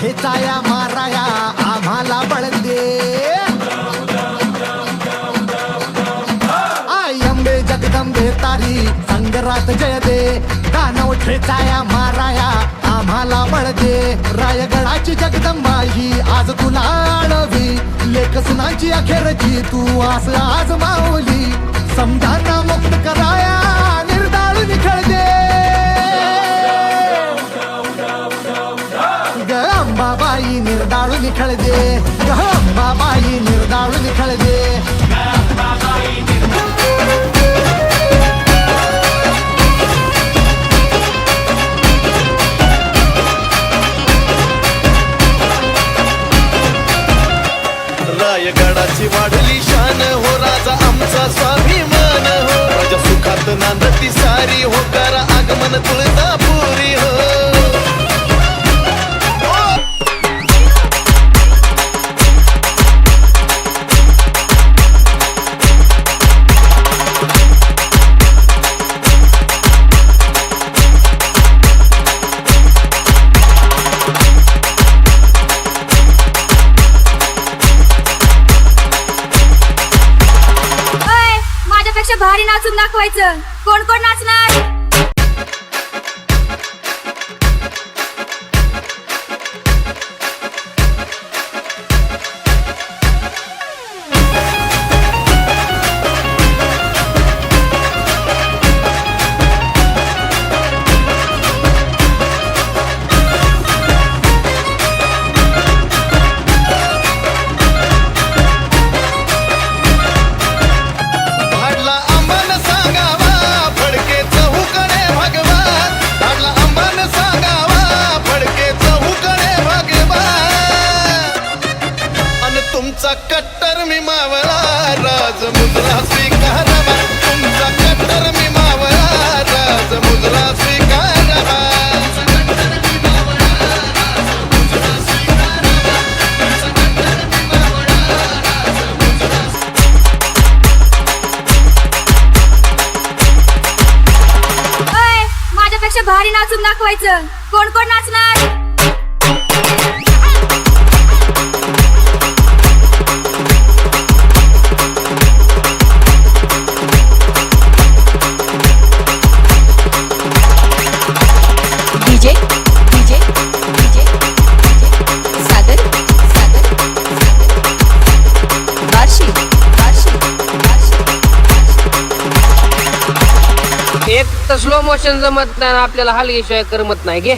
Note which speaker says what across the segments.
Speaker 1: खेचाया माराया आम्हाला बळ दे आयंबे जगदंबे तारी संगरात जय दे दानव ठेचाया माराया आम्हाला बळ रायगडाची जगदंबा ही आज तुला आळवी लेखसनाची अखेरची तू आस आज मावली समजाना मुक्त कराया निखळते बाबाई निर्धाळ निखळते
Speaker 2: रायगडाची वाढली शान हो राजा आमचा स्वाभिमान हो राजा सुखात नांदती सारी हो करा आगमन तुळजापुरी हो
Speaker 3: व्हायचं? कोण कोण नाचणार?
Speaker 4: इमोशन जमत नाही आपल्याला हलगेशिवाय करमत नाही घे.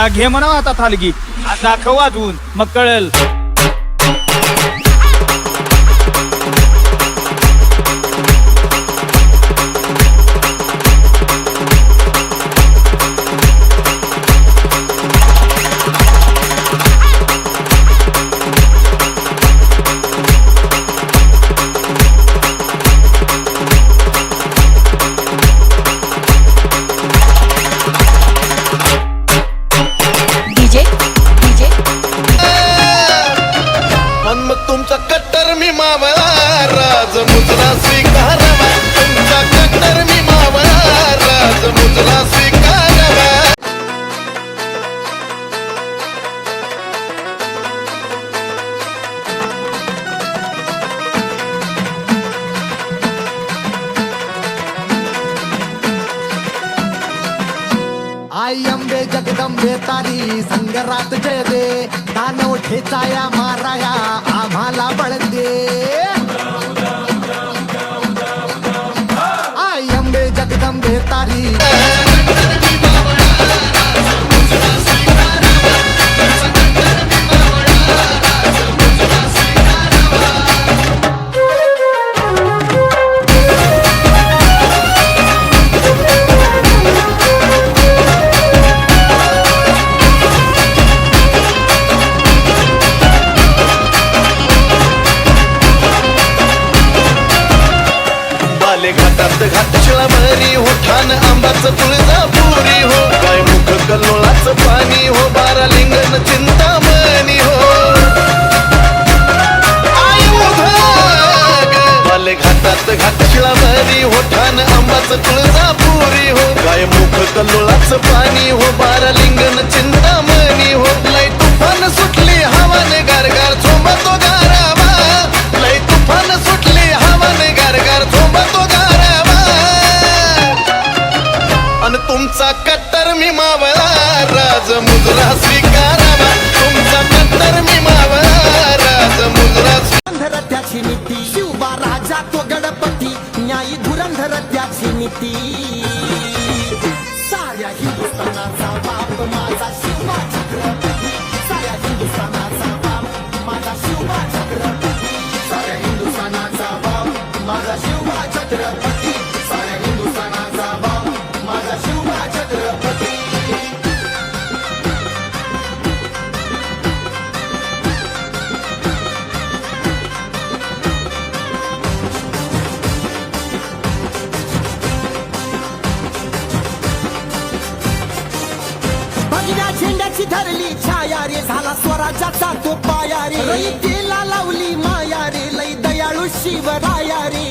Speaker 1: एकदा घे म्हणा आता थालगी. दाखव वाजवून मग कळेल.
Speaker 5: जगदंबे रे झाला स्वराज्याचा तो पाया रे रयतेला लावली माया रे लई दयाळू शिवराया रे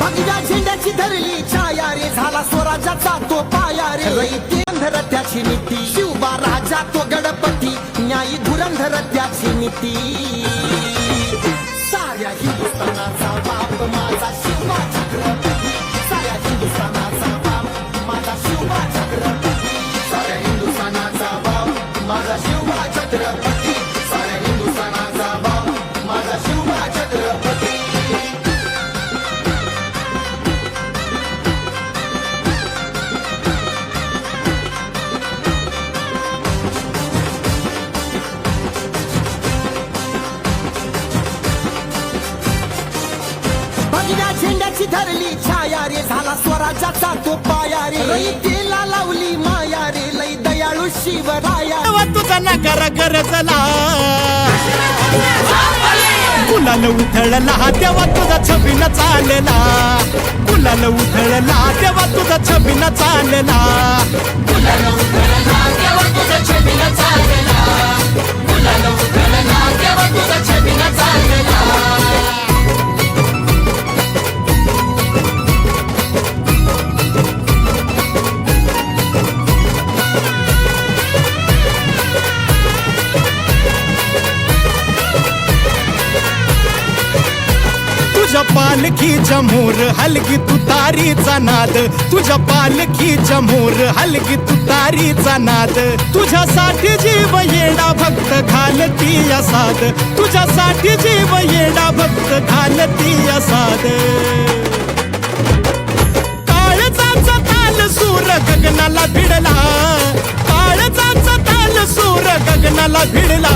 Speaker 5: भगव्या झेंड्याची धरली छाया रे झाला स्वराज्याचा तो पाया रे रयतेंधर त्याची नीती शिवबा राजा तो गणपती न्यायी धुरंधर त्याची नीती साऱ्या हिंदुस्थानाचा बाप माझा छत्रपती साऱ्या हिंदुस्थानाचा माझा शिवबा छत्रपती झेंड्याची धरली छाया रे झाला स्वराज्याचा तो पाया रे तिला लावली माया रे लई शिवराया.
Speaker 6: तुझा नकार गरजला कुलाल उथळला तेव्हा तुझा छबीन चालला. कुलाल उथळला तेव्हा तुझा छबीन चालला.
Speaker 7: मुलाला उधळला तेव्हा तुझं छबीनं चालला. मुलाला उधळला तेव्हा चालला.
Speaker 6: तुझ्या पालखीच्या मोर हलगी तुतारीचा नाद. तुझ्या पालखीच्या मोर हलगी तुतारीचा नाद. तुझ्यासाठी जीव येडा भक्त घालती असाद. तुझ्यासाठी जीव येडा भक्त घालती असाद. काळजाचा ताल सूर गगनाला भिडला. काळजाचा ताल सूर गगनाला भिडला.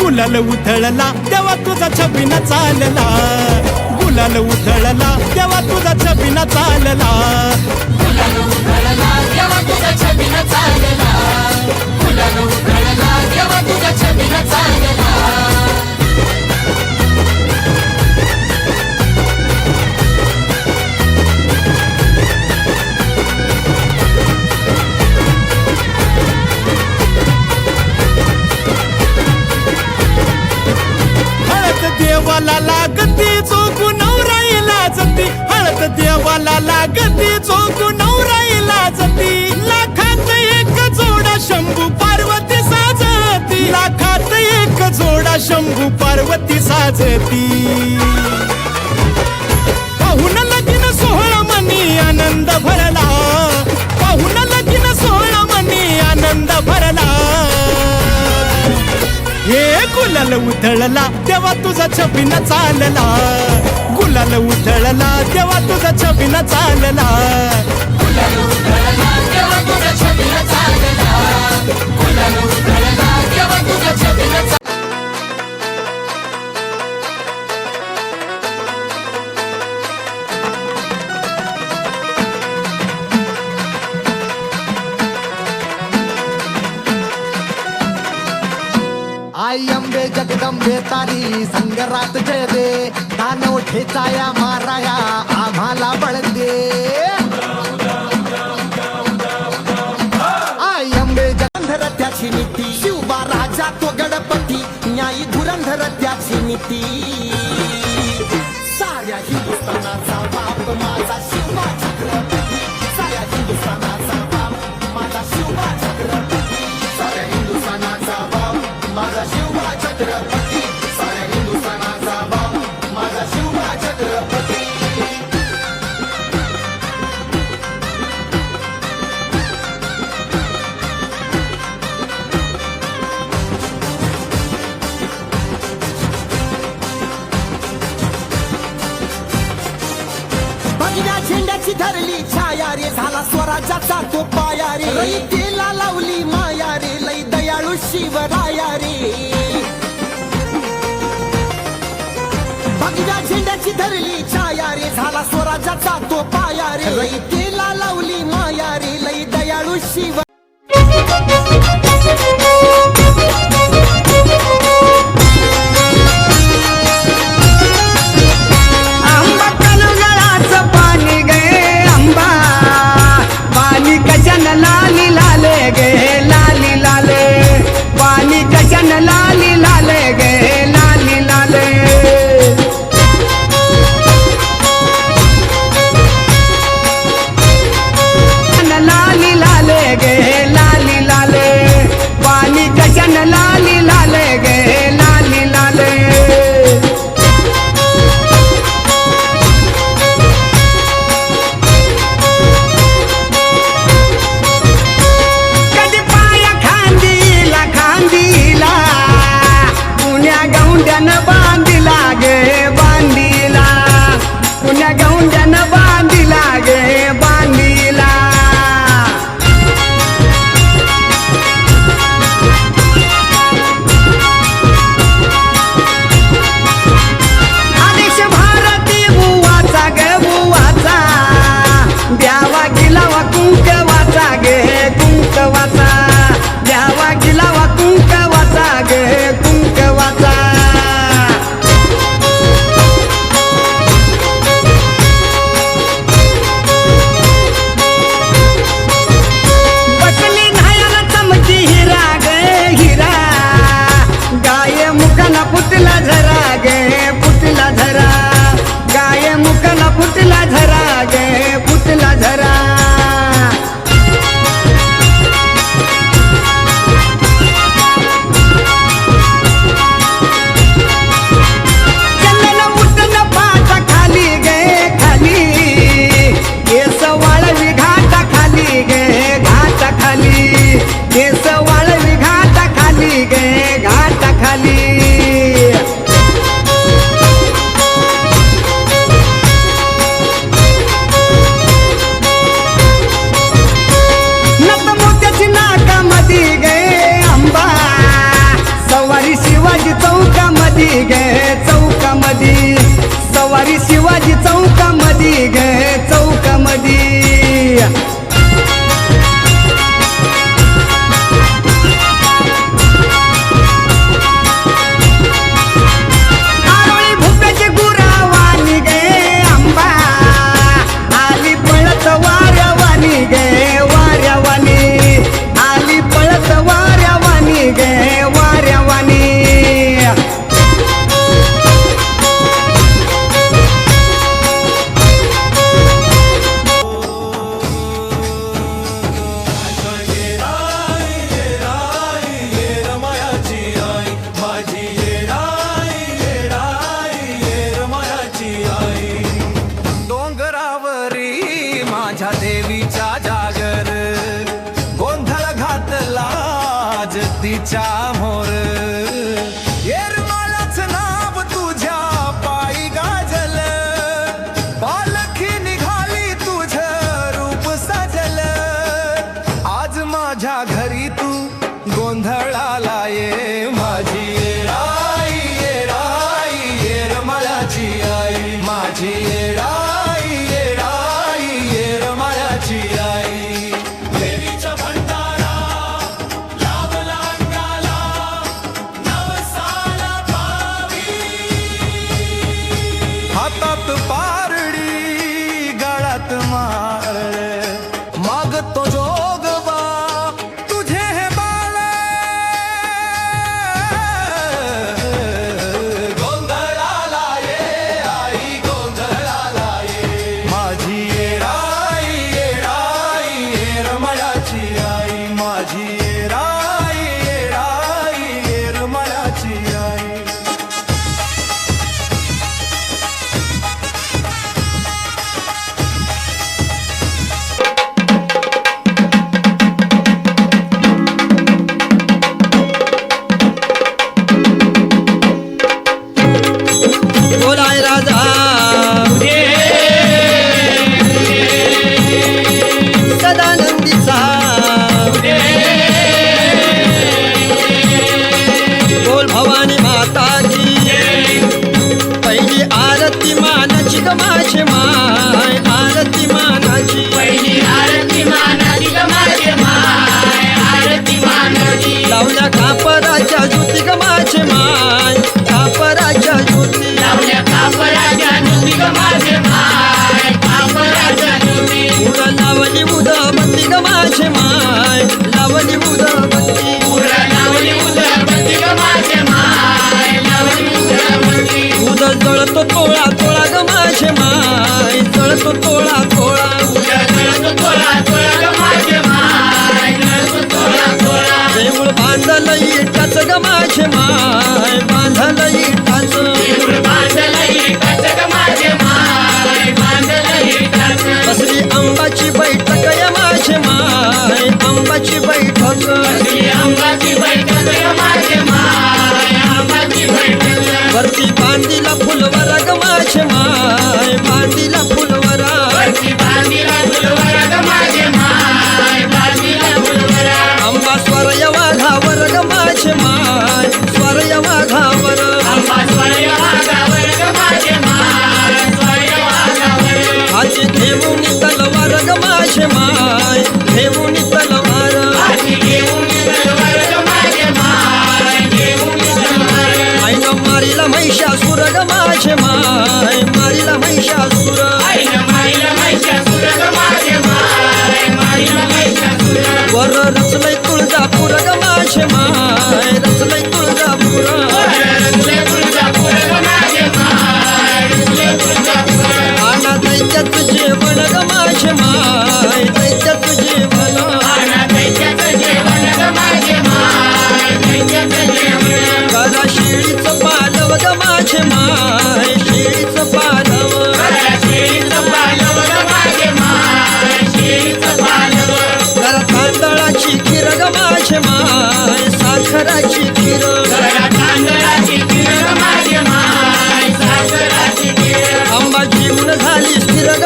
Speaker 6: गुलाल उधळला तेव्हा तुझा छबिना चालला. गुलाल उधळला तेव्हा तुझा छबिना चालला.
Speaker 7: उधळला तेव्हा तुझा छबिना चालला. उधळला तेव्हा तुझा छबिना चालला.
Speaker 6: देवाला लागती चोकू नवराईला जती. हळद देवाला लागती चोकू नवराईला जती. लाखात एक जोडा शंभू पार्वती साजती. लाखात एक जोडा शंभू पार्वती साजती. गुलाल उधळला तेव्हा तुझा छबिना चालला. गुलाल उधळला तेव्हा तुझा छबिना चालला.
Speaker 5: अंबे जगदंबे तारी संगरात जय दे दानव ठेचाया माराया आम्हाला बळ दे आई अंबे
Speaker 8: त्याची नीती शिवबा राजा तो गणपती न्यायी धुरंधर त्याची नीती. झेंड्याची छाया रे झाला स्वराज्याचा तो पाया रे रईतीला लावली माया रे लई दयाळू शिव.
Speaker 9: माझ्या घरी तू गोंधळाला ये
Speaker 10: तोळा तोळा गमाशे माय. तळतो तोळा तोळा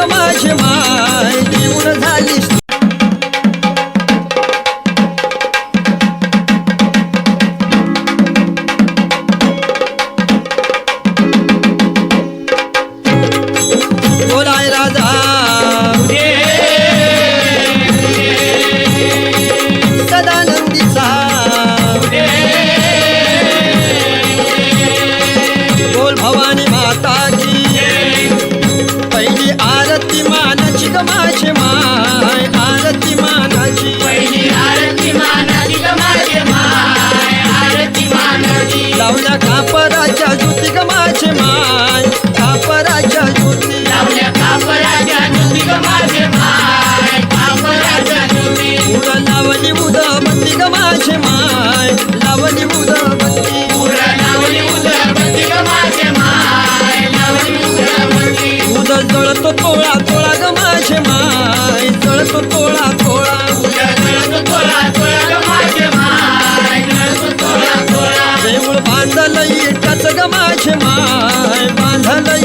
Speaker 7: માઘ तोळा तोळा. माझे माय
Speaker 10: देऊळ बांधलं इटाच ग माझे माय. बांधलं